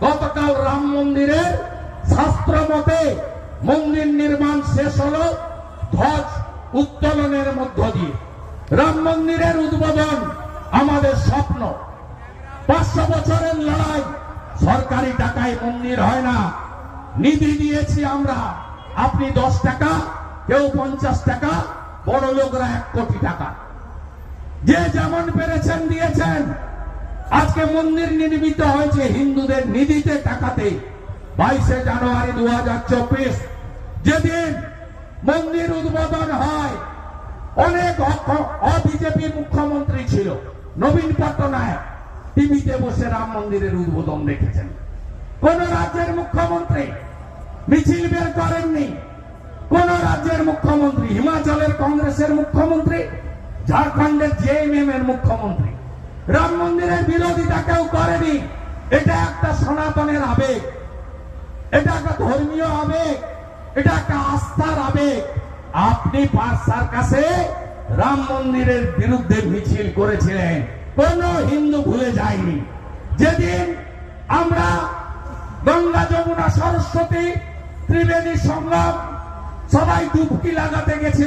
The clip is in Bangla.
গতকাল রাম মন্দিরের শাস্ত্র মতে মন্দির নির্মাণ শেষ হল, ধ্বজ উত্তোলনের মধ্য দিয়ে। রাম মন্দিরের উদ্বোধন আমাদের স্বপ্ন। পাঁচশো বছরের লড়াই, সরকারি টাকায় মন্দির হয় না। নিধি দিয়েছি আমরা। আপনি দশ টাকা, কেউ পঞ্চাশ টাকা বড় লোকরা এক কোটি টাকা। যে যেমন পেরেছেন, দিয়েছেন। আজকে মন্দির নির্মিত হয়েছে হিন্দুদের নিধিতে টাকাতে। বাইশে জানুয়ারি দু হাজার চব্বিশ যেদিন মন্দির উদ্বোধন হয়, অনেক অবিজেপি মুখ্যমন্ত্রী ছিল, নবীন পট্টনায়ক। টিভিতে বসে রাম মন্দিরের উদ্বোধন দেখেছেন। কোন রাজ্যের মুখ্যমন্ত্রী মিছিল বের করেননি। কোন রাজ্যের মুখ্যমন্ত্রী, হিমাচলের কংগ্রেসের মুখ্যমন্ত্রী, ঝাড়খণ্ডের জেএমএম এর মুখ্যমন্ত্রী। রাম মন্দিরের বিরোধিতা কেউ করেনি। এটা একটা সনাতনের আবেগ। এটা একটা ধর্মীয় আবেগ। এটা একটা আস্থার আবেগ। আপনি পার্সার কাছে রাম মন্দিরের বিরুদ্ধে মিছিল করেছিলেন। কোন হিন্দু ভুলে যায়নি। যেদিন আমরা গঙ্গা যমুনা সরস্বতী ত্রিবেদী সংগ্রাম সবাই ডুবকি লাগাতে গেছিল।